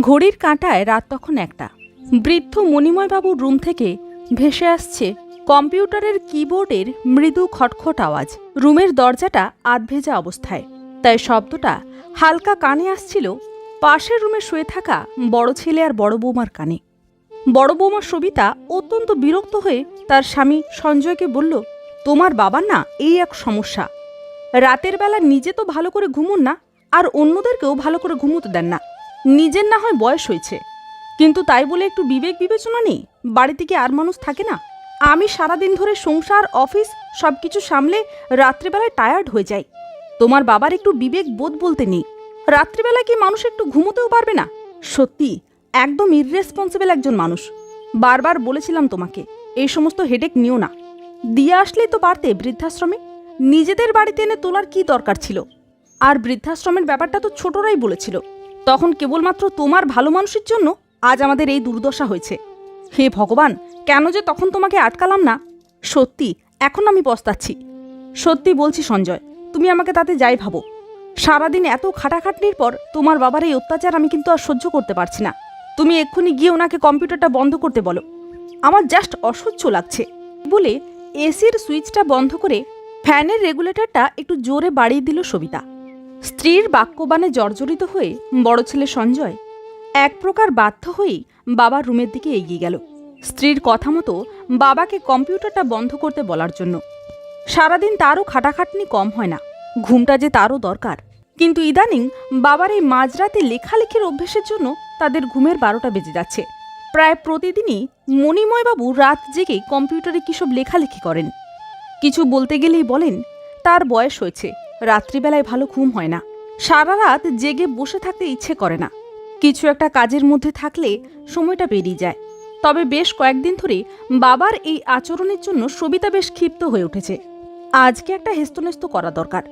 ঘড়ির কাঁটায় রাত তখন একটা। বৃদ্ধ মণিময়বাবুর রুম থেকে ভেসে আসছে কম্পিউটারের কিবোর্ডের মৃদু খটখট আওয়াজ। রুমের দরজাটা আধভেজা অবস্থায়। তাই শব্দটা হালকা কানে আসছিল পাশের রুমে শুয়ে থাকা বড় ছেলে আর বড় বৌমার কানে। বড় বৌমা সবিতা অত্যন্ত বিরক্ত হয়ে তার স্বামী সঞ্জয়কে বলল, তোমার বাবা না এই এক সমস্যা। রাতের বেলা নিজে তো ভালো করে ঘুমুন না, আর অন্যদেরকেও ভালো করে ঘুমোতে দেন না। নিজের না হয় বয়স হয়েছে। কিন্তু তাই বলে একটু বিবেক বিবেচনা নেই? বাড়িতে কি আর মানুষ থাকে না। আমি সারাদিন ধরে সংসার, অফিস সব কিছু সামলে রাত্রিবেলায় টায়ার্ড হয়ে যাই। তোমার বাবার একটু বিবেক বোধ বলতে নেই। রাত্রিবেলায় কি মানুষ একটু ঘুমোতেও পারবে না? সত্যি, একদম ইররেসপন্সিবল একজন মানুষ। বারবার বলেছিলাম তোমাকে, এই সমস্ত হেডেক নিও না। দিয়ে আসলেই তো পারতে বৃদ্ধাশ্রমে। নিজেদের বাড়িতে এনে তোলার কি দরকার ছিল? আর বৃদ্ধাশ্রমের ব্যাপারটা তো ছোটরাই বলেছিল। তখন কেবলমাত্র তোমার ভালো মানুষের জন্য আজ আমাদের এই দুর্দশা হয়েছে। হে ভগবান, কেন যে তখন তোমাকে আটকালাম না? সত্যি, এখন আমি পস্তাচ্ছি। সত্যি বলছি সঞ্জয়, তুমি আমাকে তাতে যাই ভাবো। সারাদিন এত খাটাখাটনির পর তোমার বাবার এই অত্যাচার আমি কিন্তু আর সহ্য করতে পারছি না। তুমি এক্ষুনি গিয়ে ওনাকে কম্পিউটারটা বন্ধ করতে বলো। আমার জাস্ট অসহ্য লাগছে। বলে এসির সুইচটা বন্ধ করে ফ্যানের রেগুলেটরটা একটু জোরে বাড়িয়ে দিল সবিতা। স্ত্রীর বাক্যবাণে জর্জরিত হয়ে বড় ছেলে সঞ্জয় এক প্রকার বাধ্য হয়েই বাবার রুমের দিকে এগিয়ে গেল। স্ত্রীর কথা মতো বাবাকে কম্পিউটারটা বন্ধ করতে বলার জন্য। সারাদিন তারও খাটাখাটনি কম হয় না, ঘুমটা যে তারও দরকার। কিন্তু ইদানিং বাবার এই মাঝরাতে লেখালেখির অভ্যেসের জন্য তাদের ঘুমের বারোটা বেজে যাচ্ছে। প্রায় প্রতিদিনই মণিময়বাবু রাত জেগে কম্পিউটারে কিসব লেখালেখি করেন। কিছু বলতে গেলেই বলেন, তার বয়স হয়েছে। রাত্রিবেলায় ভালো ঘুম হয় না। সারা রাত জেগে বসে থাকতে ইচ্ছে করে না। কিছু একটা কাজের মধ্যে থাকলে সময়টা বেরিয়ে যায়। তবে বেশ কয়েকদিন ধরে বাবার এই আচরণের জন্য সবিতা বেশ ক্ষিপ্ত হয়ে উঠেছে। আজকে একটা হেস্তনেস্ত করা দরকার।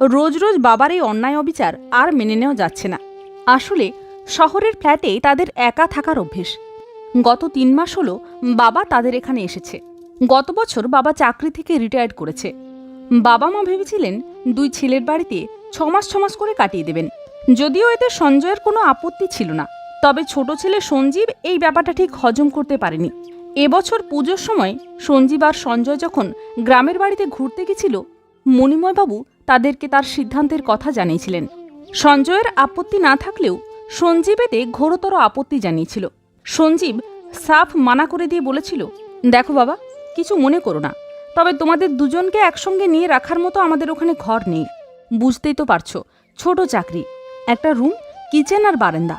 রোজ রোজ বাবার এই অন্যায় অবিচার আর মেনে নেওয়া যাচ্ছে না। আসলে শহরের ফ্ল্যাটে তাদের একা থাকার অভ্যেস। গত তিন মাস হলো বাবা তাদের এখানে এসেছে। গত বছর বাবা চাকরি থেকে রিটায়ার্ড করেছে। বাবা মা ভেবেছিলেন দুই ছেলের বাড়িতে ছমাস ছমাস করে কাটিয়ে দেবেন। যদিও এতে সঞ্জয়ের কোনো আপত্তি ছিল না, তবে ছোট ছেলে সঞ্জীব এই ব্যাপারটা ঠিক হজম করতে পারেনি। এবছর পুজোর সময় সঞ্জীব আর সঞ্জয় যখন গ্রামের বাড়িতে ঘুরতে গেছিল, মণিময়বাবু তাদেরকে তার সিদ্ধান্তের কথা জানিয়েছিলেন। সঞ্জয়ের আপত্তি না থাকলেও সঞ্জীব এতে ঘোরতর আপত্তি জানিয়েছিল। সঞ্জীব সাফ মানা করে দিয়ে বলেছিল, দেখো বাবা, কিছু মনে করো না। তবে তোমাদের দুজনকে একসঙ্গে নিয়ে রাখার মতো আমাদের ওখানে ঘর নেই। বুঝতেই তো পারছ, ছোট চাকরি, একটা রুম, কিচেন আর বারান্দা।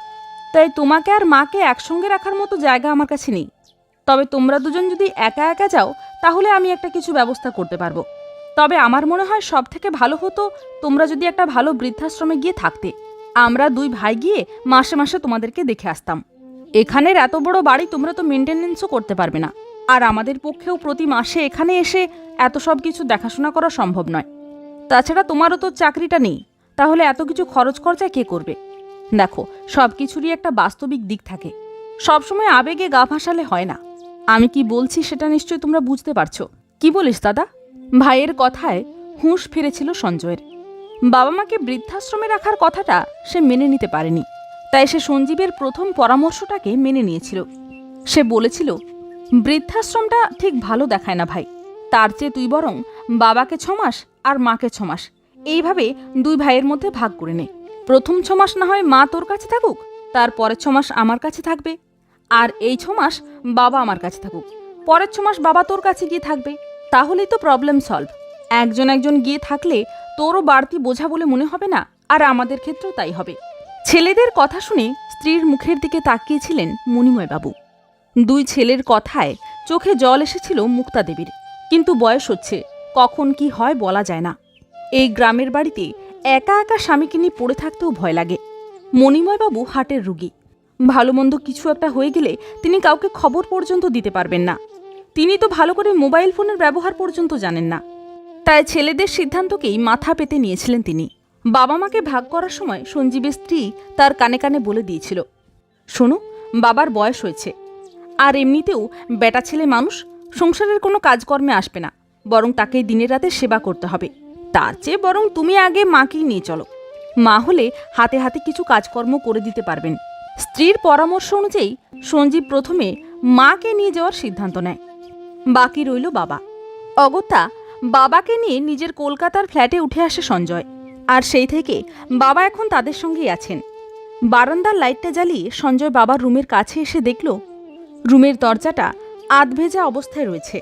তাই তোমাকে আর মাকে একসঙ্গে রাখার মতো জায়গা আমার কাছে নেই। তবে তোমরা দুজন যদি একা একা যাও, তাহলে আমি একটা কিছু ব্যবস্থা করতে পারব। তবে আমার মনে হয় সব থেকে ভালো হতো তোমরা যদি একটা ভালো বৃদ্ধাশ্রমে গিয়ে থাকতে। আমরা দুই ভাই গিয়ে মাসে মাসে তোমাদেরকে দেখে আসতাম। এখানের এত বড় বাড়ি তোমরা তো মেনটেনেন্সও করতে পারবে না। আর আমাদের পক্ষেও প্রতি মাসে এখানে এসে এত সব কিছু দেখাশোনা করা সম্ভব নয়। তাছাড়া তোমারও তো চাকরিটা নেই। তাহলে এত কিছু খরচ খরচা কে করবে? দেখো, সব কিছুরই একটা বাস্তবিক দিক থাকে। সবসময় আবেগে গা ভাসালে হয় না। আমি কি বলছি সেটা নিশ্চয়ই তোমরা বুঝতে পারছ। কি বলিস দাদা? ভাইয়ের কথায় হুঁশ ফিরেছিল সঞ্জয়ের। বাবা মাকে বৃদ্ধাশ্রমে রাখার কথাটা সে মেনে নিতে পারেনি। তাই সে সঞ্জীবের প্রথম পরামর্শটাকে মেনে নিয়েছিল। সে বলেছিল বৃদ্ধাশ্রমটা ঠিক ভালো দেখায় না ভাই। তার চেয়ে তুই বরং বাবাকে ছমাস আর মাকে ছমাস। এইভাবে দুই ভাইয়ের মধ্যে ভাগ করে নে। প্রথম ছমাস না হয় মা তোর কাছে থাকুক তারপরের ছমাস আমার কাছে থাকবে। আর এই ছমাস বাবা আমার কাছে থাকুক। পরের ছমাস বাবা তোর কাছে গিয়ে থাকবে। তাহলেই তো প্রবলেম সলভ একজন একজন গিয়ে থাকলে তোরও বাড়তি বোঝা বলে মনে হবে না, আর আমাদের ক্ষেত্রেও তাই হবে। ছেলেদের কথা শুনে স্ত্রীর মুখের দিকে তাকিয়েছিলেন মণিময়বাবু। দুই ছেলের কথায় চোখে জল এসেছিল মুক্তা দেবীর কিন্তু বয়স হচ্ছে, কখন কি হয় বলা যায় না। এই গ্রামের বাড়িতে একা একা স্বামীকে নিয়ে পড়ে থাকতেও ভয় লাগে। মণিময়বাবু হাটের রুগী। ভালো মন্দ কিছু একটা হয়ে গেলে তিনি কাউকে খবর পর্যন্ত দিতে পারবেন না। তিনি তো ভালো করে মোবাইল ফোনের ব্যবহার পর্যন্ত জানেন না। তাই ছেলেদের সিদ্ধান্তকেই মাথা পেতে নিয়েছিলেন তিনি। বাবা মাকে ভাগ করার সময় সঞ্জীবের স্ত্রী তার কানে কানে বলে দিয়েছিল, শোনো, বাবার বয়স হয়েছে আর এমনিতেও বেটা ছেলে মানুষ সংসারের কোনো কাজকর্মে আসবে না, বরং তাকে দিনের রাতে সেবা করতে হবে। তার চেয়ে বরং তুমি আগে মাকেই নিয়ে চলো। মা হলে হাতে হাতে কিছু কাজকর্ম করে দিতে পারবেন। স্ত্রীর পরামর্শ অনুযায়ী সঞ্জীব প্রথমে মাকে নিয়ে যাওয়ার সিদ্ধান্ত নেয়। বাকি রইল বাবা। অগত্যা বাবাকে নিয়ে নিজের কলকাতার ফ্ল্যাটে উঠে আসে সঞ্জয়। আর সেই থেকে বাবা এখন তাদের সঙ্গেই আছেন। বারান্দার লাইটটা জ্বালিয়ে সঞ্জয় বাবার রুমের কাছে এসে দেখল রুমের দরজাটা আধভেজা অবস্থায় রয়েছে।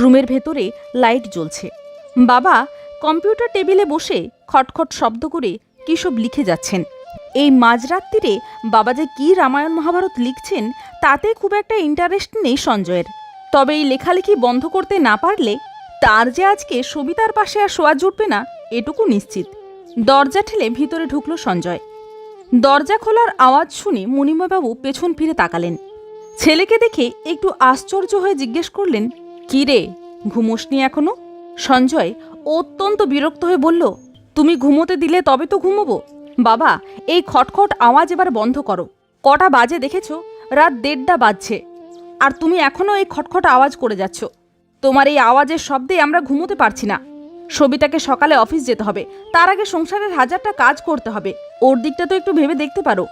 রুমের ভেতরে লাইট জ্বলছে। বাবা কম্পিউটার টেবিলে বসে খটখট শব্দ করে কী সব লিখে যাচ্ছেন। এই মাঝরাত্রিরে বাবা যে কী রামায়ণ মহাভারত লিখছেন, তাতে খুব একটা ইন্টারেস্ট নেই সঞ্জয়ের। তবে এই লেখালেখি বন্ধ করতে না পারলে তার যে আজকে সবিতার পাশে আর শোয়া জুটবে না, এটুকু নিশ্চিত। দরজা ঠেলে ভিতরে ঢুকলো সঞ্জয়। দরজা খোলার আওয়াজ শুনে মণিময়বাবু পেছন ফিরে তাকালেন। ছেলেকে দেখে একটু আশ্চর্য হয়ে জিজ্ঞেস করলেন, কি রে ঘুমোসনি এখনও? সঞ্জয় অত্যন্ত বিরক্ত হয়ে বলল, তুমি ঘুমোতে দিলে তবে তো ঘুমোবো। বাবা, এই খটখট আওয়াজ এবার বন্ধ করো। কটা বাজে দেখেছ? রাত দেড়টা বাজছে। আর তুমি এখনও এই খটখট আওয়াজ করে যাচ্ছ। তোমার এই আওয়াজের শব্দে আমরা ঘুমোতে পারছি না। সবিতাকে সকালে অফিস যেতে হবে। তার আগে সংসারের হাজারটা কাজ করতে হবে। ওর দিকটা তো একটু ভেবে দেখতে পারো।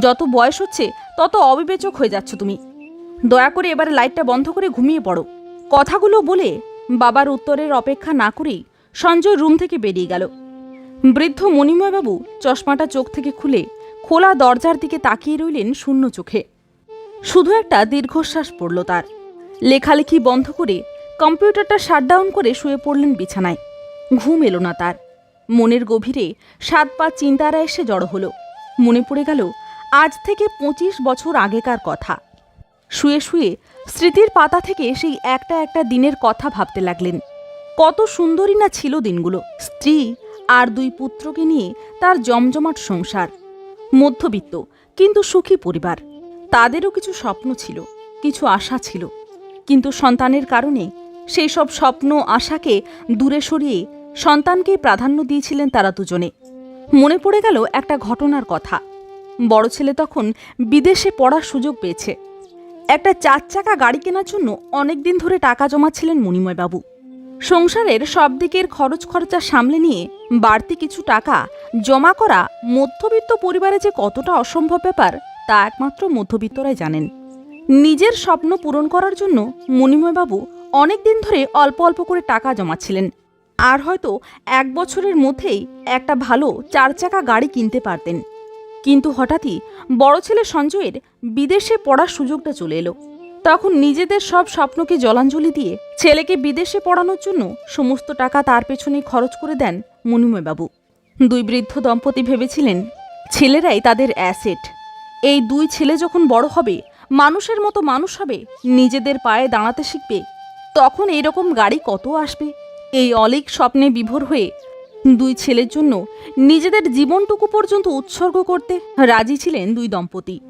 যত বয়স হচ্ছে, তত অবিবেচক হয়ে যাচ্ছ তুমি। দয়া করে এবার লাইটটা বন্ধ করে ঘুমিয়ে পড়ো। কথাগুলো বলে বাবার উত্তরের অপেক্ষা না করেই সঞ্জয় রুম থেকে বেরিয়ে গেল। বৃদ্ধ মণিময়বাবু চশমাটা চোখ থেকে খুলে খোলা দরজার দিকে তাকিয়ে রইলেন শূন্য চোখে। শুধু একটা দীর্ঘশ্বাস পড়ল তার। লেখালেখি বন্ধ করে কম্পিউটারটা শাটডাউন করে শুয়ে পড়লেন বিছানায়। ঘুম এলো না তার। মনের গভীরে সাত পা চিন্তারা এসে জড়ো হলো। মনে পড়ে গেল আজ থেকে পঁচিশ বছর আগেকার কথা। শুয়ে শুয়ে স্মৃতির পাতা থেকে সেই একটা একটা দিনের কথা ভাবতে লাগলেন। কত সুন্দরী না ছিল দিনগুলো, স্ত্রী আর দুই পুত্রকে নিয়ে তার জমজমাট সংসার। মধ্যবিত্ত, কিন্তু সুখী পরিবার। তাদেরও কিছু স্বপ্ন ছিল, কিছু আশা ছিল। কিন্তু সন্তানের কারণে সেই সব স্বপ্ন, আশাকে দূরে সরিয়ে সন্তানকেই প্রাধান্য দিয়েছিলেন তারা দুজনে। মনে পড়ে গেল একটা ঘটনার কথা। বড় ছেলে তখন বিদেশে পড়ার সুযোগ পেয়েছে। একটা চার চাকা গাড়ি কেনার জন্য অনেকদিন ধরে টাকা জমাচ্ছিলেন মণিময়বাবু। সংসারের সব দিকের খরচ খরচা সামলে নিয়ে বাড়তি কিছু টাকা জমা করা মধ্যবিত্ত পরিবারে যে কতটা অসম্ভব ব্যাপার, তা একমাত্র মধ্যবিত্তরাই জানেন। নিজের স্বপ্ন পূরণ করার জন্য মণিময়বাবু অনেক দিন ধরে অল্প অল্প করে টাকা জমাচ্ছিলেন। আর হয়তো এক বছরের মধ্যেই একটা ভালো চার চাকা গাড়ি কিনতে পারতেন। কিন্তু হঠাৎই বড় ছেলে সঞ্জয়ের বিদেশে পড়ার সুযোগটা চলে এলো। তখন নিজেদের সব স্বপ্নকে জলাঞ্জলি দিয়ে ছেলেকে বিদেশে পড়ানোর জন্য সমস্ত টাকা তার পেছনে খরচ করে দেন মণিময়বাবু। দুই বৃদ্ধ দম্পতি ভেবেছিলেন, ছেলেরাই তাদের অ্যাসেট। এই দুই ছেলে যখন বড় হবে, মানুষের মতো মানুষ হবে, নিজেদের পায়ে দাঁড়াতে শিখবে, তখন এইরকম গাড়ি কত আসবে? এই অলিক স্বপ্নে বিভোর হয়ে দুই ছেলের জন্য নিজেদের জীবনটুকু পর্যন্ত উৎসর্গ করতে রাজি ছিলেন দুই দম্পতি।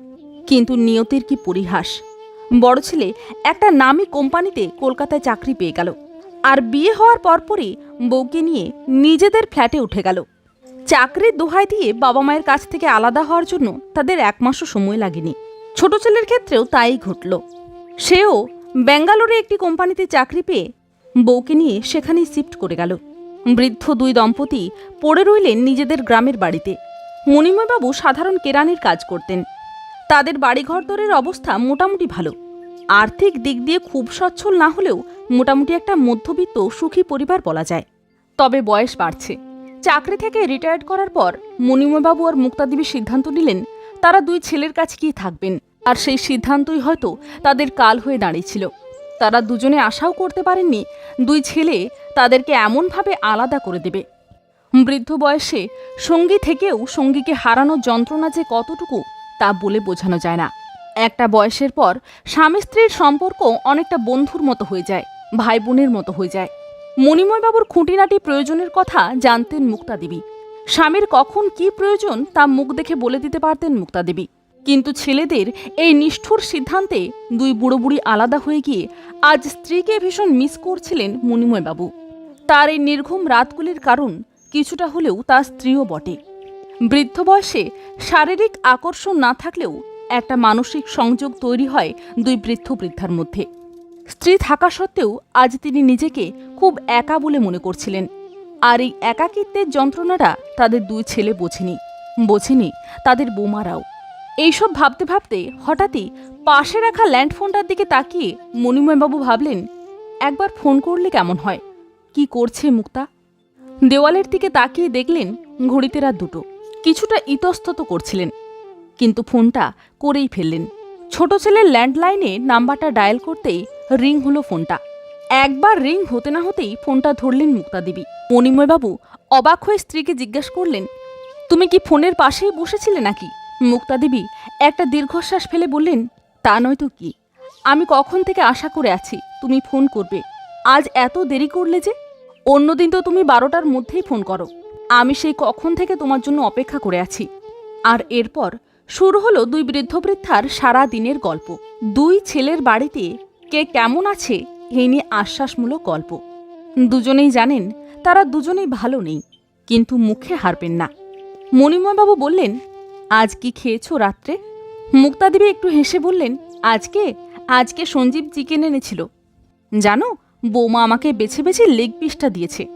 কিন্তু নিয়তির কি পরিহাস? বড় ছেলে একটা নামী কোম্পানিতে কলকাতায় চাকরি পেয়ে গেল আর বিয়ে হওয়ার পরপরই বউকে নিয়ে নিজেদের ফ্ল্যাটে উঠে গেল। চাকরির দোহাই দিয়ে বাবা মায়ের কাছ থেকে আলাদা হওয়ার জন্য তাদের এক মাসও সময় লাগেনি। ছোট ছেলের ক্ষেত্রেও তাই ঘটল। সেও ব্যাঙ্গালোরে একটি কোম্পানিতে চাকরি পেয়ে বউকে নিয়ে সেখানেই শিফট করে গেল। বৃদ্ধ দুই দম্পতি পড়ে রইলেন নিজেদের গ্রামের বাড়িতে। মণিময়বাবু সাধারণ কেরানির কাজ করতেন। তাদের বাড়িঘর দরের অবস্থা মোটামুটি ভালো। আর্থিক দিক দিয়ে খুব সচ্ছল না হলেও মোটামুটি একটা মধ্যবিত্ত সুখী পরিবার বলা যায়। তবে বয়স বাড়ছে। চাকরি থেকে রিটায়ার্ড করার পর মণিময়বাবু আর মুক্তাদেবী সিদ্ধান্ত নিলেন, তারা দুই ছেলের কাছে কি থাকবেন। আর সেই সিদ্ধান্তই হয়তো তাদের কাল হয়ে দাঁড়িয়েছিল। তারা দুজনে আশাও করতে পারেননি, দুই ছেলে তাদেরকে এমনভাবে আলাদা করে দেবে। বৃদ্ধ বয়সে সঙ্গী থেকেও সঙ্গীকে হারানোর যন্ত্রণা যে কতটুকু তা বলে বোঝানো যায় না। একটা বয়সের পর স্বামী স্ত্রীর সম্পর্ক অনেকটা বন্ধুর মতো হয়ে যায় ভাই বোনের মতো হয়ে যায়। মণিময়বাবুর খুঁটিনাটি প্রয়োজনের কথা জানতেন মুক্তাদেবী। স্বামীর কখন কি প্রয়োজন তা মুখ দেখে বলে দিতে পারতেন মুক্তাদেবী। কিন্তু ছেলেদের এই নিষ্ঠুর সিদ্ধান্তে দুই বুড়ো বুড়ি আলাদা হয়ে গিয়ে আজ স্ত্রীকে ভীষণ মিস করছিলেন মণিময়বাবু। তার এই নির্ঘুম রাতগুলির কারণ কিছুটা হলেও তার স্ত্রীও বটে। বৃদ্ধ বয়সে শারীরিক আকর্ষণ না থাকলেও একটা মানসিক সংযোগ তৈরি হয় দুই বৃদ্ধ বৃদ্ধার মধ্যে। স্ত্রী থাকা সত্ত্বেও আজ তিনি নিজেকে খুব একা বলে মনে করছিলেন। আর এই একাকিত্বের যন্ত্রণাটা তাদের দুই ছেলে বোঝেনি। বোঝেনি তাদের বোমারাও। এইসব ভাবতে ভাবতে হঠাৎই পাশে রাখা ল্যান্ড ফোনটার দিকে তাকিয়ে মণিময়বাবু ভাবলেন, একবার ফোন করলে কেমন হয়? কি করছে মুক্তা? দেওয়ালের দিকে তাকিয়ে দেখলেন ঘড়িতে রাত দুটো। কিছুটা ইতস্তত করছিলেন, কিন্তু ফোনটা করেই ফেললেন। ছোট ছেলের ল্যান্ডলাইনে নাম্বারটা ডায়াল করতেই রিং হলো ফোনটা। একবার রিং হতে না হতেই ফোনটা ধরলেন মুক্তা মুক্তাদেবী মণিময়বাবু অবাক হয়ে স্ত্রীকে জিজ্ঞেস করলেন, তুমি কি ফোনের পাশেই বসেছিলে নাকি? মুক্তাদেবী একটা দীর্ঘশ্বাস ফেলে বললেন, তা নয়তো কি? আমি কখন থেকে আশা করে আছি তুমি ফোন করবে। আজ এত দেরি করলে যে? অন্যদিন তো তুমি বারোটার মধ্যেই ফোন করো। আমি সেই কখন থেকে তোমার জন্য অপেক্ষা করে আছি। আর এরপর শুরু হলো দুই বৃদ্ধ বৃদ্ধার সারা দিনের গল্প। দুই ছেলের বাড়িতে কে কেমন আছে এই নিয়ে আশ্বাসমূলক গল্প। দুজনেই জানেন তারা দুজনেই ভালো নেই, কিন্তু মুখে হারবেন না। মণিময়বাবু বললেন আজ কি খেয়েছো রাত্রে? মুক্তাদেবী একটু হেসে বললেন, আজকে আজকে সঞ্জীব চিকেন এনেছিল। জানো, বৌমা আমাকে বেছে বেছে লেগ পিসটা দিয়েছে।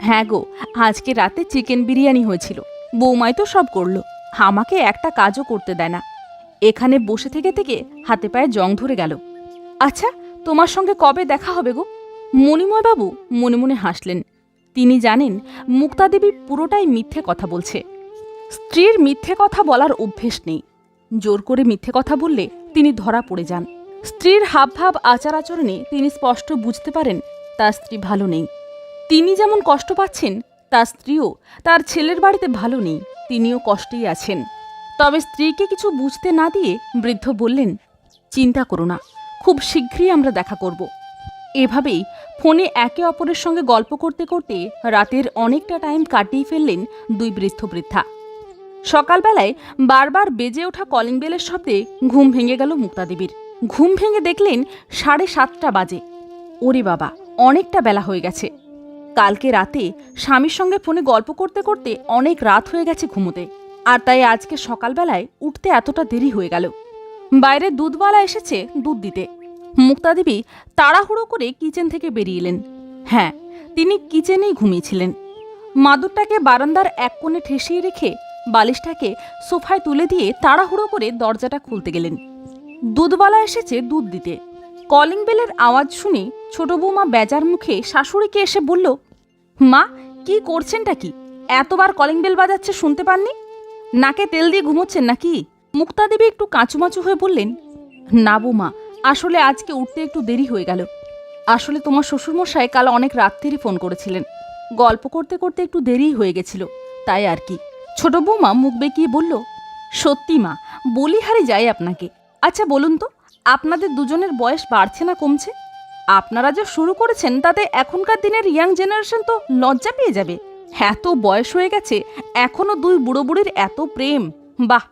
হ্যাঁ গো, আজকে রাতে চিকেন বিরিয়ানি হয়েছিল। বৌমাই তো সব করল, আমাকে একটা কাজও করতে দেয় না। এখানে বসে থেকে থেকে হাতে পায়ে জং ধরে গেল। আচ্ছা তোমার সঙ্গে কবে দেখা হবে গো? মণিময়বাবু মনে মনে হাসলেন। তিনি জানেন, মুক্তাদেবী পুরোটাই মিথ্যে কথা বলছে। স্ত্রীর মিথ্যে কথা বলার অভ্যেস নেই। জোর করে মিথ্যে কথা বললে তিনি ধরা পড়ে যান। স্ত্রীর হাবভাব আচার আচরণে তিনি স্পষ্ট বুঝতে পারেন, তার স্ত্রী ভালো নেই। তিনি যেমন কষ্ট পাচ্ছেন, তার স্ত্রীও তার ছেলের বাড়িতে ভালো নেই, তিনিও কষ্টেই আছেন। তবে স্ত্রীকে কিছু বুঝতে না দিয়ে বৃদ্ধ বললেন, চিন্তা করো না, খুব শীঘ্রই আমরা দেখা করব। এভাবেই ফোনে একে অপরের সঙ্গে গল্প করতে করতে রাতের অনেকটা টাইম কাটিয়ে ফেললেন দুই বৃদ্ধ বৃদ্ধা। সকালবেলায় বারবার বেজে ওঠা কলিং বেলের শব্দে ঘুম ভেঙে গেল মুক্তাদেবীর। ঘুম ভেঙে দেখলেন সাড়ে সাতটা বাজে। ওরে বাবা, অনেকটা বেলা হয়ে গেছে। কালকে রাতে স্বামীর সঙ্গে ফোনে গল্প করতে করতে অনেক রাত হয়ে গেছে ঘুমোতে। আর তাই আজকে সকালবেলায় উঠতে এতটা দেরি হয়ে গেল। বাইরে দুধওয়ালা এসেছে দুধ দিতে। মুক্তাদেবী তাড়াহুড়ো করে কিচেন থেকে বেরিয়ে এলেন। হ্যাঁ তিনি কিচেনেই ঘুমিয়েছিলেন। মাদুরটাকে বারান্দার এক কোণে ঠেসিয়ে রেখে বালিশটাকে সোফায় তুলে দিয়ে তাড়াহুড়ো করে দরজাটা খুলতে গেলেন। দুধওয়ালা এসেছে দুধ দিতে। কলিং বেলের আওয়াজ শুনে ছোট বৌমা বেজার মুখে শাশুড়িকে এসে বলল, মা, কি করছেনটা কি? এতবার কলিং বেল বাজাচ্ছে শুনতে পাননি? নাকে তেল দিয়ে ঘুমোচ্ছেন নাকি? মুক্তাদেবী একটু কাঁচুমাচু হয়ে বললেন, না বৌমা, আসলে আজকে উঠতে একটু দেরি হয়ে গেল। আসলে তোমার শ্বশুরমশাই কাল অনেক রাত্রিরই ফোন করেছিলেন। গল্প করতে করতে একটু দেরি হয়ে গেছিল, তাই আর কি। ছোট বৌমা মুখ বেঁকিয়ে বলল, সত্যি মা বলি হারে যাই আপনাকে। আচ্ছা বলুন তো, আপনাদের দুজনের বয়স বাড়ছে না কমছে? আপনারা যা শুরু করেছেন তাতে এখনকার দিনের ইয়াং জেনারেশন তো লজ্জা পেয়ে যাবে। এত বয়স হয়ে গেছে, এখনও দুই বুড়ো বুড়ির এত প্রেম। বাহ!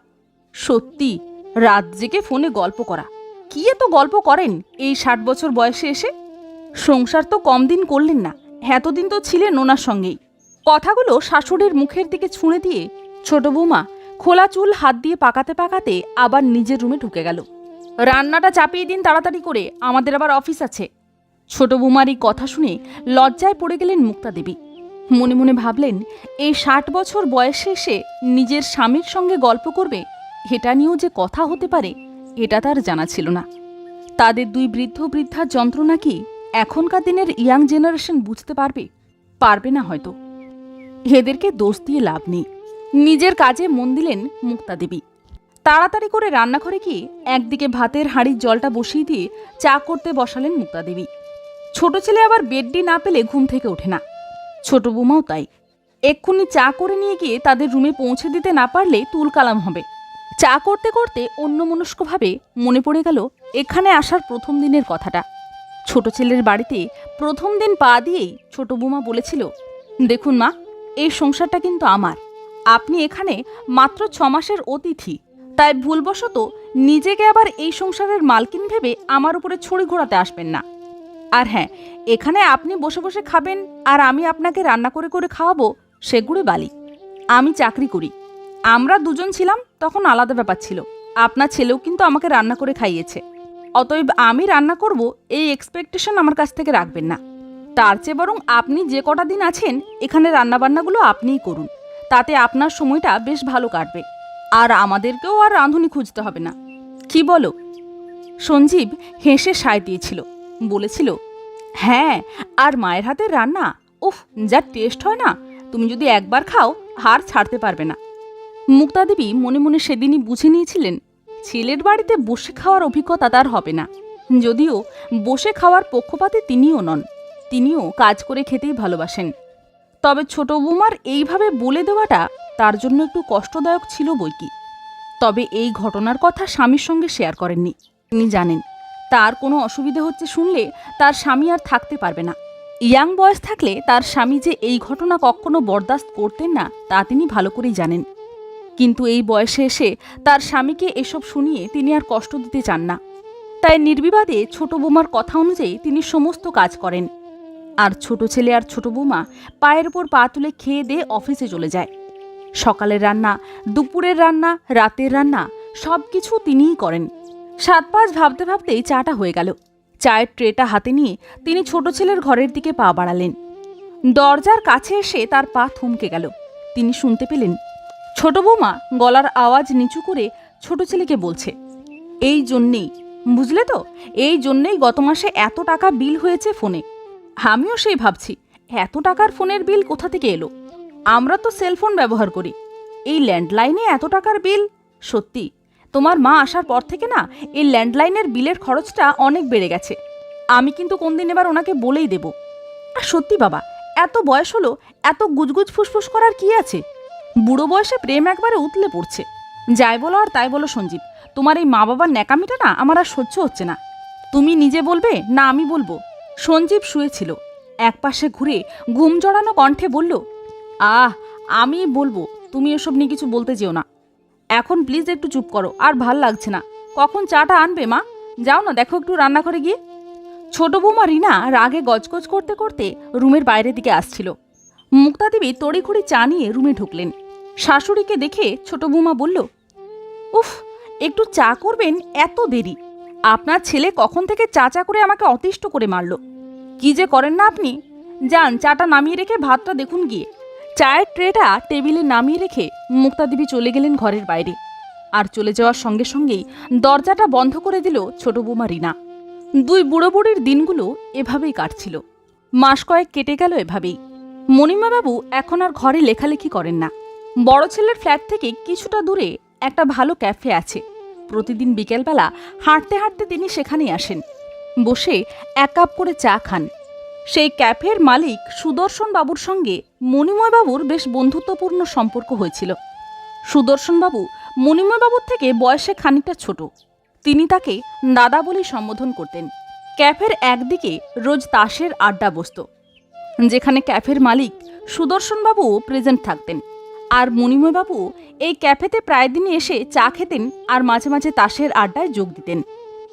সত্যি, রাত জেগে ফোনে গল্প করা। কি এত গল্প করেন এই ষাট বছর বয়সে এসে? সংসার তো কম দিন করলেন না, এতদিন তো ছিলেন ওনার সঙ্গেই। কথাগুলো শাশুড়ির মুখের দিকে ছুঁড়ে দিয়ে ছোট বৌমা খোলা চুল হাত দিয়ে পাকাতে পাকাতে আবার নিজের রুমে ঢুকে গেল। রান্নাটা চাপিয়ে দিন তাড়াতাড়ি করে, আমাদের আবার অফিস আছে। ছোট বৌমার এই কথা শুনে লজ্জায় পড়ে গেলেন মুক্তা দেবী মনে মনে ভাবলেন, এই ষাট বছর বয়সে এসে নিজের স্বামীর সঙ্গে গল্প করবে, এটা নিয়েও যে কথা হতে পারে, এটা তার জানা ছিল না। তাদের দুই বৃদ্ধ বৃদ্ধার যন্ত্রণা কি এখনকার দিনের ইয়াং জেনারেশন বুঝতে পারবে? পারবে না হয়তো। এদেরকে দোষ দিয়ে লাভ নেই। নিজের কাজে মন দিলেন মুক্তা দেবী তাড়াতাড়ি করে রান্নাঘরে গিয়ে একদিকে ভাতের হাঁড়ির জলটা বসিয়ে দিয়ে চা করতে বসালেন মুক্তা দেবী ছোট ছেলে আবার বেডডি না পেলে ঘুম থেকে ওঠে না। ছোট বৌমাও তাই। এক্ষুনি চা করে নিয়ে গিয়ে তাদের রুমে পৌঁছে দিতে না পারলে তুলকালাম হবে। চা করতে করতে অন্যমনস্কভাবে মনে পড়ে গেল এখানে আসার প্রথম দিনের কথাটা। ছোট ছেলের বাড়িতে প্রথম দিন পা দিয়েই ছোট বৌমা বলেছিল, দেখুন মা এই সংসারটা কিন্তু আমার। আপনি এখানে মাত্র ছ মাসের অতিথি, তাই ভুলবশত নিজেকে আবার এই সংসারের মালকিন ভেবে আমার উপরে ছড়ি ঘোরাতে আসবেন না। আর হ্যাঁ এখানে আপনি বসে বসে খাবেন আর আমি আপনাকে রান্না করে করে খাওয়াবো সেগুলো বালি। আমি চাকরি করি। আমরা দুজন ছিলাম, তখন আলাদা ব্যাপার ছিল। আপনার ছেলেও কিন্তু আমাকে রান্না করে খাইয়েছে। অতএব আমি রান্না করব, এই এক্সপেকটেশন আমার কাছ থেকে রাখবেন না। তার চেয়ে বরং আপনি যে কটা দিন আছেন, এখানে রান্নাবান্নাগুলো আপনিই করুন। তাতে আপনার সময়টা বেশ ভালো কাটবে। আর আমাদেরকেও আর রাঁধুনি খুঁজতে হবে না। কি বলো? সঞ্জীব হেসে সায় দিয়েছিল। বলেছিল হ্যাঁ আর মায়ের হাতের রান্না? উফ, যা টেস্ট হয় না। তুমি যদি একবার খাও হার ছাড়তে পারবে না। মুক্তাদেবী মনে মনে সেদিনই বুঝে নিয়েছিলেন, ছেলের বাড়িতে বসে খাওয়ার অভিজ্ঞতা তার হবে না। যদিও বসে খাওয়ার পক্ষপাতে তিনিও নন। তিনিও কাজ করে খেতেই ভালোবাসেন। তবে ছোট বৌমার এইভাবে বলে দেওয়াটা তার জন্য একটু কষ্টদায়ক ছিল বইকি। তবে এই ঘটনার কথা স্বামীর সঙ্গে শেয়ার করেননি। তিনি জানেন, তার কোনো অসুবিধা হচ্ছে শুনলে তার স্বামী আর থাকতে পারবে না। ইয়াং বয়স থাকলে তার স্বামী যে এই ঘটনা কখনো বরদাস্ত করতেন না, তা তিনি ভালো করেই জানেন। কিন্তু এই বয়সে এসে তার স্বামীকে এসব শুনিয়ে তিনি আর কষ্ট দিতে চান না। তাই নির্বিবাদে ছোট বৌমার কথা অনুযায়ী তিনি সমস্ত কাজ করেন। আর ছোট ছেলে আর ছোট বৌমা পায়ের ওপর পা তুলে খেয়ে দিয়ে অফিসে চলে যায়। সকালের রান্না, দুপুরের রান্না, রাতের রান্না সব কিছু তিনিই করেন। সাত পাঁচ ভাবতে ভাবতেই চাটা হয়ে গেল। চায়ের ট্রেটা হাতে নিয়ে তিনি ছোট ছেলের ঘরের দিকে পা বাড়ালেন। দরজার কাছে এসে তার পা থমকে গেল। তিনি শুনতে পেলেন, ছোট বৌমা গলার আওয়াজ নিচু করে ছোট ছেলেকে বলছে, এই জন্যেই, বুঝলে তো? এই জন্যেই গত মাসে এত টাকা বিল হয়েছে ফোনে। আমিও সেই ভাবছি, এত টাকার ফোনের বিল কোথা থেকে এলো? আমরা তো সেলফোন ব্যবহার করি। এই ল্যান্ডলাইনে এত টাকার বিল? সত্যি, তোমার মা আসার পর থেকে না, এই ল্যান্ডলাইনের বিলের খরচটা অনেক বেড়ে গেছে। আমি কিন্তু কোনদিন এবার ওনাকে বলেই দেব। আর সত্যি বাবা, এত বয়স হলো, এত গুজগুজ ফুসফুস করার কি আছে? বুড়ো বয়সে প্রেম একবারে উতলে পড়ছে। যাই বলো আর তাই বলো সঞ্জীব, তোমার এই মা বাবার ন্যাকামিটা না আমার আর সহ্য হচ্ছে না। তুমি নিজে বলবে না আমি বলব। সঞ্জীব শুয়েছিল। একপাশে ঘুরে ঘুম জড়ানো কণ্ঠে বলল, আহ, আমি বলব, তুমি এসব নিয়ে কিছু বলতে যেও না। এখন প্লিজ একটু চুপ করো, আর ভালো লাগছে না। কখন চাটা আনবে মা? যাও না, দেখো একটু রান্নাঘরে গিয়ে। ছোট বৌমা রিনা রাগে গজগজ করতে করতে রুমের বাইরের দিকে আসছিল। মুক্তাদেবী তড়িঘড়ি চা নিয়ে রুমে ঢুকলেন। শাশুড়িকে দেখে ছোট বৌমা বলল, উফ, একটু চা করবেন এত দেরি। আপনার ছেলে কখন থেকে চা চা করে আমাকে অতিষ্ঠ করে মারল? কি যে করেন না আপনি? যান, চাটা নামিয়ে রেখে ভাতটা দেখুন গিয়ে। চায়ের ট্রেটা টেবিলে নামিয়ে রেখে মুক্তাদেবী চলে গেলেন ঘরের বাইরে। আর চলে যাওয়ার সঙ্গে সঙ্গেই দরজাটা বন্ধ করে দিল ছোট বৌমা রিনা। দুই বুড়ো বুড়ির দিনগুলো এভাবেই কাটছিল। মাস কয়েক কেটে গেল এভাবেই। মণিমাবাবু এখন আর ঘরে লেখালেখি করেন না। বড় ছেলের ফ্ল্যাট থেকে কিছুটা দূরে একটা ভালো ক্যাফে আছে। প্রতিদিন বিকেলবেলা হাঁটতে হাঁটতে তিনি সেখানেই আসেন। বসে এক কাপ করে চা খান। সেই ক্যাফের মালিক সুদর্শন বাবুর সঙ্গে মণিময় বাবুর বেশ বন্ধুত্বপূর্ণ সম্পর্ক হয়েছিল। সুদর্শন বাবু মণিময় বাবুর থেকে বয়সে খানিকটা ছোট। তিনি তাকে দাদা বলেই সম্বোধন করতেন। ক্যাফের একদিকে রোজ তাসের আড্ডা বসত, যেখানে ক্যাফের মালিক সুদর্শনবাবুও প্রেজেন্ট থাকতেন। আর মণিময়বাবু এই ক্যাফেতে প্রায় দিনই এসে চা খেতেন আর মাঝে মাঝে তাসের আড্ডায় যোগ দিতেন।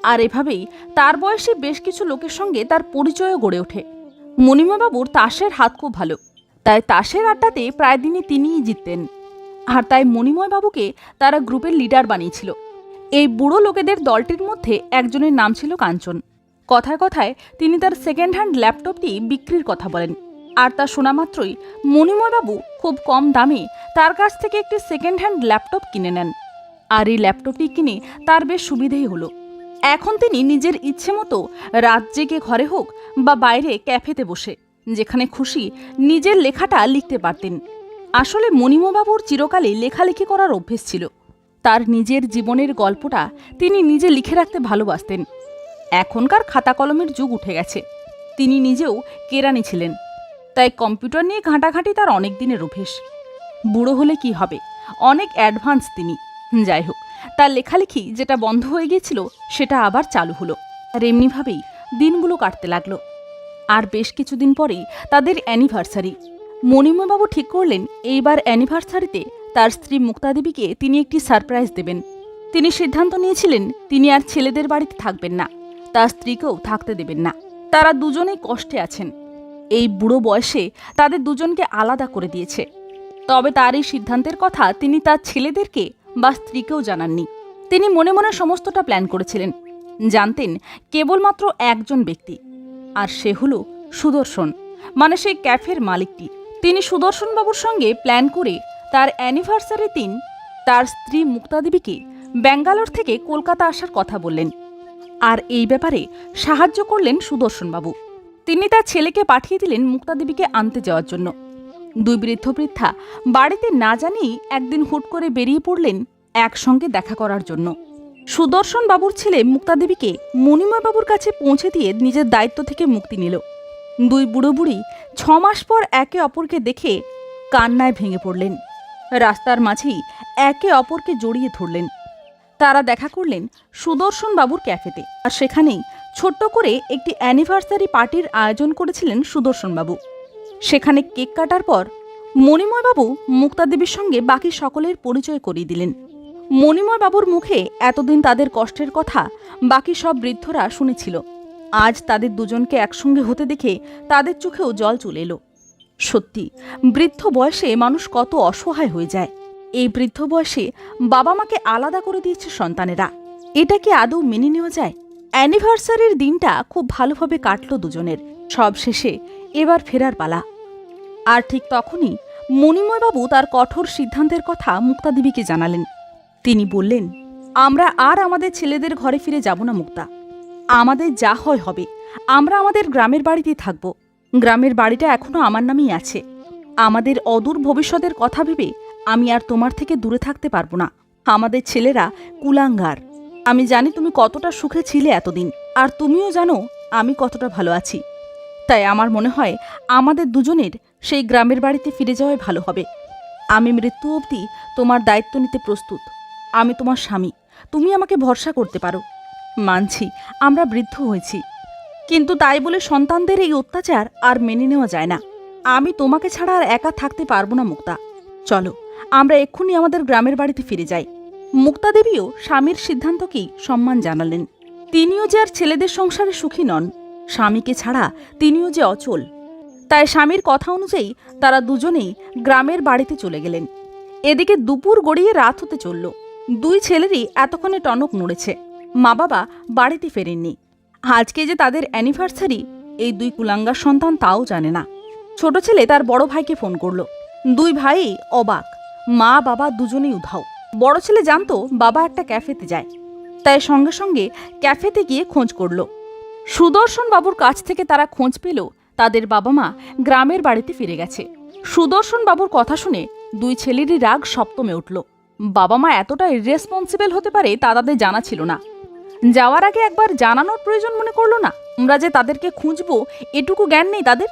আর এভাবেই তার বয়সী বেশ কিছু লোকের সঙ্গে তার পরিচয়ও গড়ে ওঠে। মণিময়বাবুর তাসের হাত খুব ভালো, তাই তাসের আড্ডাতে প্রায় দিনই তিনিই জিততেন। আর তাই মণিময়বাবুকে তারা গ্রুপের লিডার বানিয়েছিল। এই বুড়ো লোকেদের দলটির মধ্যে একজনের নাম ছিল কাঞ্চন। কথায় কথায় তিনি তার সেকেন্ড হ্যান্ড ল্যাপটপটি বিক্রির কথা বলেন। আর তা শোনা মাত্রই মণিময়বাবু খুব কম দামে তার কাছ থেকে একটি সেকেন্ড হ্যান্ড ল্যাপটপ কিনে নেন। আর এই ল্যাপটপটি কিনে তার বেশ সুবিধেই হলো। এখন তিনি নিজের ইচ্ছে মতো রাত জেগে ঘরে হোক বা বাইরে ক্যাফেতে বসে, যেখানে খুশি নিজের লেখাটা লিখতে পারতেন। আসলে মণিমবাবুর চিরকালই লেখালেখি করার অভ্যেস ছিল। তার নিজের জীবনের গল্পটা তিনি নিজে লিখে রাখতে ভালোবাসতেন। এখনকার খাতা কলমের যুগ উঠে গেছে। তিনি নিজেও কেরানি ছিলেন। তাই কম্পিউটার নিয়ে ঘাঁটাঘাঁটি তার অনেক দিনের অভ্যেস। বুড়ো হলে কি হবে? অনেক অ্যাডভান্স তিনি। যাই হোক তার লেখালেখি যেটা বন্ধ হয়ে গিয়েছিল, সেটা আবার চালু হলো। আর এমনিভাবেই দিনগুলো কাটতে লাগল। আর বেশ কিছুদিন পরেই তাদের অ্যানিভার্সারি মণিময়বাবু ঠিক করলেন, এইবার অ্যানিভার্সারিতে তার স্ত্রী মুক্তাদেবীকে তিনি একটি সারপ্রাইজ দেবেন। তিনি সিদ্ধান্ত নিয়েছিলেন, তিনি আর ছেলেদের বাড়িতে থাকবেন না। তার স্ত্রীকেও থাকতে দেবেন না। তারা দুজনেই কষ্টে আছেন। এই বুড়ো বয়সে তাদের দুজনকে আলাদা করে দিয়েছে। তবে তার এই সিদ্ধান্তের কথা তিনি তার ছেলেদেরকে বা স্ত্রীকেও জানাননি। তিনি মনে মনে সমস্তটা প্ল্যান করেছিলেন। জানতেন কেবলমাত্র একজন ব্যক্তি, আর সে হলো সুদর্শন মানে সেই ক্যাফের মালিকটি। তিনি সুদর্শনবাবুর সঙ্গে প্ল্যান করে তার অ্যানিভার্সারি দিন তার স্ত্রী মুক্তাদেবীকে ব্যাঙ্গালোর থেকে কলকাতা আসার কথা বললেন। আর এই ব্যাপারে সাহায্য করলেন সুদর্শনবাবু। তিনি তার ছেলেকে পাঠিয়ে দিলেন মুক্তাদেবীকে আনতে যাওয়ার জন্য। দুই বৃদ্ধ বৃদ্ধা বাড়িতে না জানিয়েই একদিন হুট করে বেরিয়ে পড়লেন একসঙ্গে দেখা করার জন্য। সুদর্শন বাবুর ছেলে মুক্তাদেবীকে মণিময় বাবুর কাছে পৌঁছে দিয়ে নিজের দায়িত্ব থেকে মুক্তি নিল। দুই বুড়ো বুড়ি ছ মাস পর একে অপরকে দেখে কান্নায় ভেঙে পড়লেন। রাস্তার মাঝেই একে অপরকে জড়িয়ে ধরলেন। তারা দেখা করলেন সুদর্শন বাবুর ক্যাফেতে। আর সেখানেই ছোট্ট করে একটি অ্যানিভার্সারি পার্টির আয়োজন করেছিলেন সুদর্শনবাবু সেখানে কেক কাটার পর মণিময়বাবু মুক্তাদেবীর সঙ্গে বাকি সকলের পরিচয় করিয়ে দিলেন। মণিময় বাবুর মুখে এতদিন তাদের কষ্টের কথা বাকি সব বৃদ্ধরা শুনেছিল। আজ তাদের দুজনকে একসঙ্গে হতে দেখে তাদের চোখেও জল চলে এলো। সত্যি, বৃদ্ধ বয়সে মানুষ কত অসহায় হয়ে যায়। এই বৃদ্ধ বয়সে বাবা মাকে আলাদা করে দিয়েছে সন্তানেরা। এটা কি আদৌ মেনে নেওয়া যায়? অ্যানিভার্সারির দিনটা খুব ভালোভাবে কাটল দুজনের। সব শেষে এবার ফেরার পালা। আর ঠিক তখনই মণিময়বাবু তার কঠোর সিদ্ধান্তের কথা মুক্তাদেবীকে জানালেন। তিনি বললেন, আমরা আর আমাদের ছেলেদের ঘরে ফিরে যাব না মুক্তা। আমাদের যা হয় হবে। আমরা আমাদের গ্রামের বাড়িতেই থাকব। গ্রামের বাড়িটা এখনও আমার নামেই আছে। আমাদের অদূর ভবিষ্যতের কথা ভেবে আমি আর তোমার থেকে দূরে থাকতে পারব না। আমাদের ছেলেরা কুলাঙ্গার। আমি জানি তুমি কতটা সুখে ছিলে এতদিন। আর তুমিও জানো আমি কতটা ভালো আছি। তাই আমার মনে হয় আমাদের দুজনের সেই গ্রামের বাড়িতে ফিরে যাওয়াই ভালো হবে। আমি মৃত্যু অবধি তোমার দায়িত্ব নিতে প্রস্তুত। আমি তোমার স্বামী। তুমি আমাকে ভরসা করতে পারো। মানছি, আমরা বৃদ্ধ হয়েছি। কিন্তু তাই বলে সন্তানদের এই অত্যাচার আর মেনে নেওয়া যায় না। আমি তোমাকে ছাড়া আর একা থাকতে পারব না, মুক্তা। চলো, আমরা এক্ষুনি আমাদের গ্রামের বাড়িতে ফিরে যাই। মুক্তা দেবীও স্বামীর সিদ্ধান্তকেই সম্মান জানালেন। তিনিও যে আর ছেলেদের সংসারে সুখী নন স্বামীকে ছাড়া তিনিও যে অচল। তাই স্বামীর কথা অনুযায়ী তারা দুজনেই গ্রামের বাড়িতে চলে গেলেন। এদিকে দুপুর গড়িয়ে রাত হতে চলল। দুই ছেলেরই এতক্ষণে টনক নড়েছে। মা বাবা বাড়িতে ফেরেননি। আজকে যে তাদের অ্যানিভার্সারি, এই দুই কুলাঙ্গার সন্তান তাও জানে না। ছোট ছেলে তার বড় ভাইকে ফোন করল। দুই ভাই অবাক। মা বাবা দুজনেই উধাও। বড় ছেলে জানতো বাবা একটা ক্যাফেতে যায়। তাই সঙ্গে সঙ্গে ক্যাফেতে গিয়ে খোঁজ করল। সুদর্শন বাবুর কাছ থেকে তারা খোঁজ পেল তাদের বাবা মা গ্রামের বাড়িতে ফিরে গেছে। সুদর্শন বাবুর কথা শুনে দুই ছেলেরই রাগ সপ্তমে উঠল। বাবা মা এতটা ইরেসপন্সিবল হতে পারে তা তাদের জানা ছিল না। যাওয়ার আগে একবার জানানোর প্রয়োজন মনে করল না? আমরা যে তাদেরকে খুঁজবো, এটুকু জ্ঞান নেই তাদের?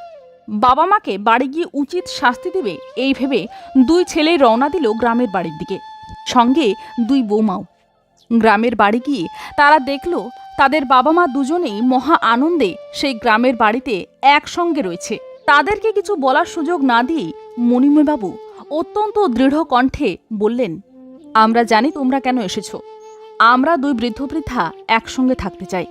বাবা মাকে বাড়ি গিয়ে উচিত শাস্তি দেবে এই ভেবে দুই ছেলে রওনা দিল গ্রামের বাড়ির দিকে। সঙ্গে দুই বৌমাও। গ্রামের বাড়ি গিয়ে তারা দেখল তাদের বাবা মা দুজনেই মহা আনন্দে সেই গ্রামের বাড়িতে একসঙ্গে রয়েছে। তাদেরকে কিছু বলার সুযোগ না দিয়েই মণিময়বাবু অত্যন্ত দৃঢ় কণ্ঠে বললেন, আমরা জানি তোমরা কেন এসেছ। আমরা দুই বৃদ্ধ বৃদ্ধা একসঙ্গে থাকতে চাই।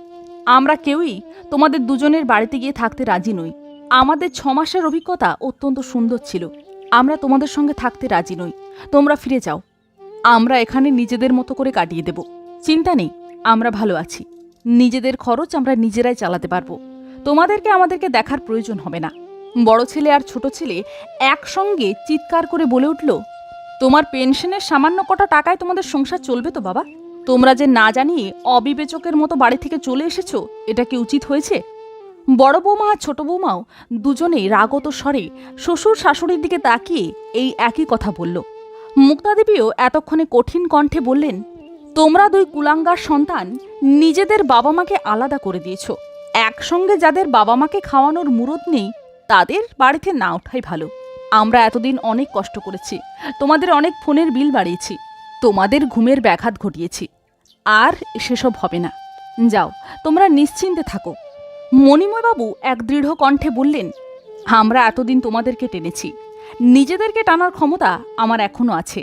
আমরা কেউই তোমাদের দুজনের বাড়িতে গিয়ে থাকতে রাজি নই। আমাদের ছ মাসের অভিজ্ঞতা অত্যন্ত সুন্দর ছিল। আমরা তোমাদের সঙ্গে থাকতে রাজি নই। তোমরা ফিরে যাও। আমরা এখানে নিজেদের মতো করে কাটিয়ে দেব। চিন্তা নেই, আমরা ভালো আছি। নিজেদের খরচ আমরা নিজেরাই চালাতে পারব। তোমাদেরকে আমাদেরকে দেখার প্রয়োজন হবে না। বড় ছেলে আর ছোট ছেলে একসঙ্গে চিৎকার করে বলে উঠল, তোমার পেনশনের সামান্য কটা টাকায় তোমাদের সংসার চলবে তো বাবা? তোমরা যে না জানিয়ে অবিবেচকের মতো বাড়ি থেকে চলে এসেছ, এটা কি উচিত হয়েছে? বড় বৌমা আর ছোট বৌমাও দুজনেই রাগত স্বরে শ্বশুর শাশুড়ির দিকে তাকিয়ে এই একই কথা বলল। মুক্তাদেবীও এতক্ষণে কঠিন কণ্ঠে বললেন তোমরা দুই কুলাঙ্গার সন্তান নিজেদের বাবা মাকে আলাদা করে দিয়েছ। একসঙ্গে যাদের বাবা মাকে খাওয়ানোর মুরদ নেই, তাদের বাড়িতে না ওঠাই ভালো। আমরা এতদিন অনেক কষ্ট করেছি, তোমাদের অনেক ফোনের বিল বাড়িয়েছি, তোমাদের ঘুমের ব্যাঘাত ঘটিয়েছি। আর সেসব হবে না। যাও, তোমরা নিশ্চিন্তে থাকো। মণিময়বাবু এক দৃঢ় কণ্ঠে বললেন, আমরা এতদিন তোমাদেরকে টেনেছি। নিজেদেরকে টানার ক্ষমতা আমার এখনও আছে।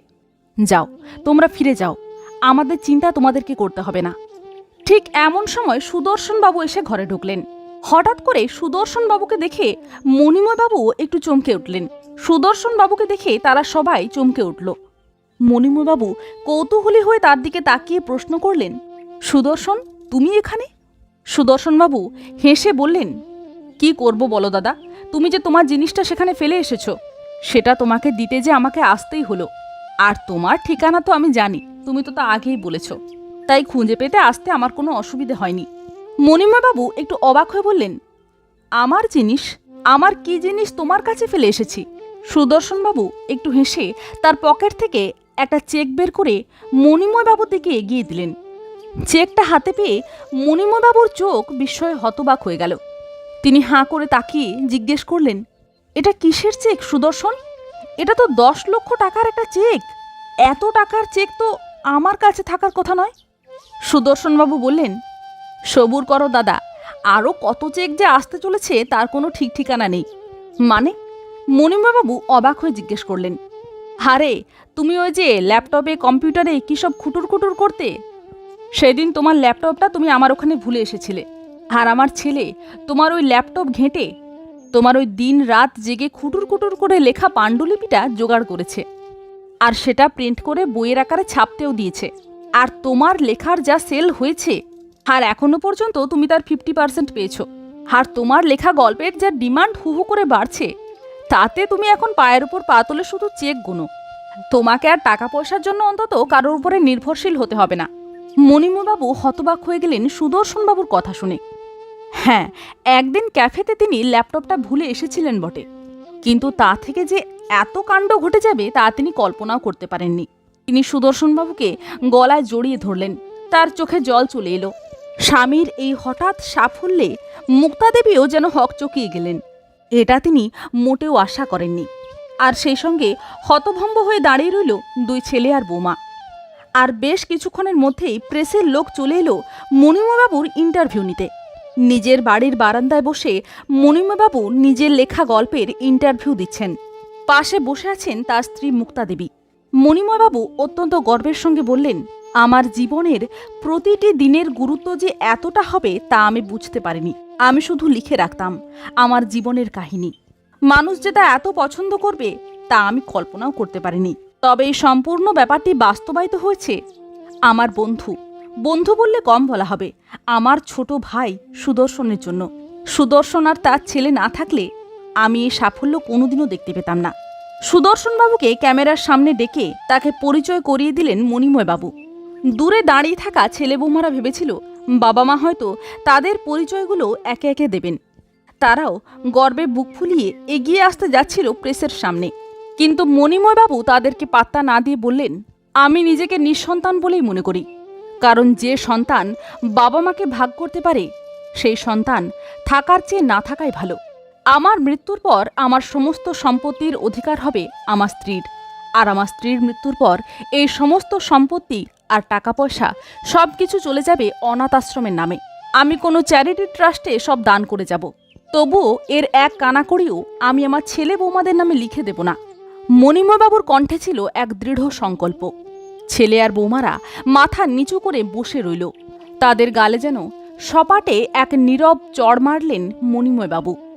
যাও, তোমরা ফিরে যাও। আমাদের চিন্তা তোমাদেরকে করতে হবে না। ঠিক এমন সময় সুদর্শনবাবু এসে ঘরে ঢুকলেন। হঠাৎ করে সুদর্শনবাবুকে দেখে মণিময়বাবু একটু চমকে উঠলেন। সুদর্শনবাবুকে দেখে তারা সবাই চমকে উঠল। মণিময়বাবু কৌতূহলী হয়ে তার দিকে তাকিয়ে প্রশ্ন করলেন, সুদর্শন, তুমি এখানে? সুদর্শনবাবু হেসে বললেন, কি করব বলো দাদা? তুমি যে তোমার জিনিসটা সেখানে ফেলে এসেছ, সেটা তোমাকে দিতে যে আমাকে আসতেই হলো। আর তোমার ঠিকানা তো আমি জানি। তুমি তো তা আগেই বলেছ। তাই খুঁজে পেতে আসতে আমার কোনো অসুবিধে হয়নি। মণিময়বাবু একটু অবাক হয়ে বললেন, আমার জিনিস, আমার কি জিনিস তোমার কাছে ফেলে এসেছি? সুদর্শনবাবু একটু হেসে তার পকেট থেকে একটা চেক বের করে মণিময়বাবুর দিকে এগিয়ে দিলেন। চেকটা হাতে পেয়ে মণিময়বাবুর চোখ বিস্ময়ে হতবাক হয়ে গেল। তিনি হাঁ করে তাকিয়ে জিজ্ঞেস করলেন, এটা কিসের চেক সুদর্শন? এটা তো দশ লক্ষ টাকার একটা চেক। এত টাকার চেক তো আমার কাছে থাকার কথা নয়? সুদর্শনবাবু বললেন, সবুর করো দাদা আরও কত চেক যে আসতে চলেছে তার কোনো ঠিক ঠিকানা নেই। মানে? মণিমাবাবু অবাক হয়ে জিজ্ঞেস করলেন, হারে, তুমি ওই যে ল্যাপটপে, কম্পিউটারে কী সব খুটুর খুটুর করতে? সেদিন তোমার ল্যাপটপটা তুমি আমার ওখানে ভুলে এসেছিলে, আর আমার ছেলে তোমার ওই ল্যাপটপ ঘেঁটে তোমার ওই দিন রাত জেগে খুটুর খুটুর করে লেখা পাণ্ডুলিপিটা জোগাড় করেছে। আর সেটা প্রিন্ট করে বইয়ের আকারে ছাপতেও দিয়েছে। আর তোমার লেখার যা সেল হয়েছে, আর এখনও পর্যন্ত তুমি তার ফিফটি পার্সেন্ট পেয়েছ। আর তোমার লেখা গল্পের যা ডিমান্ড হু হু করে বাড়ছে, তাতে তুমি এখন পায়ের উপর পা তুলে শুধু চেক গুনো। তোমাকে আর টাকা পয়সার জন্য অন্তত কারোর উপরে নির্ভরশীল হতে হবে না। মণিমবাবু হতবাক হয়ে গেলেন সুদর্শনবাবুর কথা শুনে। হ্যাঁ একদিন ক্যাফেতে তিনি ল্যাপটপটা ভুলে এসেছিলেন বটে। কিন্তু তা থেকে যে এত কাণ্ড ঘটে যাবে তা তিনি কল্পনাও করতে পারেননি। তিনি সুদর্শনবাবুকে গলায় জড়িয়ে ধরলেন। তার চোখে জল চলে এলো। স্বামীর এই হঠাৎ সাফল্যে মুক্তাদেবীও যেন হক চকিয়ে গেলেন। এটা তিনি মোটেও আশা করেননি। আর সেই সঙ্গে হতভম্ব হয়ে দাঁড়িয়ে রইল দুই ছেলে আর বৌমা। আর বেশ কিছুক্ষণের মধ্যেই প্রেসের লোক চলে এলো মণিমাবাবুর ইন্টারভিউ নিতে। নিজের বাড়ির বারান্দায় বসে মণিমাবাবু নিজের লেখা গল্পের ইন্টারভিউ দিচ্ছেন। পাশে বসে আছেন তার স্ত্রী মুক্তা দেবী। মণিময়বাবু অত্যন্ত গর্বের সঙ্গে বললেন, আমার জীবনের প্রতিটি দিনের গুরুত্ব যে এতটা হবে তা আমি বুঝতে পারিনি। আমি শুধু লিখে রাখতাম, আমার জীবনের কাহিনী। মানুষ যে তা এত পছন্দ করবে, তা আমি কল্পনাও করতে পারিনি। তবে এই সম্পূর্ণ ব্যাপারটি বাস্তবায়িত হয়েছে আমার বন্ধু। বন্ধু বললে কম বলা হবে, আমার ছোট ভাই সুদর্শনের জন্য। সুদর্শন আর তার ছেলে না থাকলে আমি এই সাফল্য কোনোদিনও দেখতে পেতাম না। সুদর্শনবাবুকে ক্যামেরার সামনে ডেকে তাকে পরিচয় করিয়ে দিলেন মণিময়বাবু। দূরে দাঁড়িয়ে থাকা ছেলে বৌমারা ভেবেছিল, বাবা মা হয়তো তাদের পরিচয়গুলো একে একে দেবেন। তারাও গর্বে বুক ফুলিয়ে এগিয়ে আসতে যাচ্ছিল প্রেসের সামনে। কিন্তু মণিময়বাবু তাদেরকে পাত্তা না দিয়ে বললেন, আমি নিজেকে নিঃসন্তান বলেই মনে করি। কারণ যে সন্তান বাবা মাকে ভাগ করতে পারে, সেই সন্তান থাকার চেয়ে না থাকাই ভালো। আমার মৃত্যুর পর আমার সমস্ত সম্পত্তির অধিকার হবে আমার স্ত্রীর। আর আমার স্ত্রীর মৃত্যুর পর এই সমস্ত সম্পত্তি আর টাকা পয়সা সব কিছু চলে যাবে অনাথ আশ্রমের নামে। আমি কোনো চ্যারিটি ট্রাস্টে সব দান করে যাব। তবুও এর এক কানাকড়িও আমি আমার ছেলে বৌমাদের নামে লিখে দেব না। মণিময়বাবুর কণ্ঠে ছিল এক দৃঢ় সংকল্প। ছেলে আর বৌমারা মাথা নিচু করে বসে রইল। তাদের গালে যেন সপাটে এক নীরব চড় মারলেন মণিময়বাবু।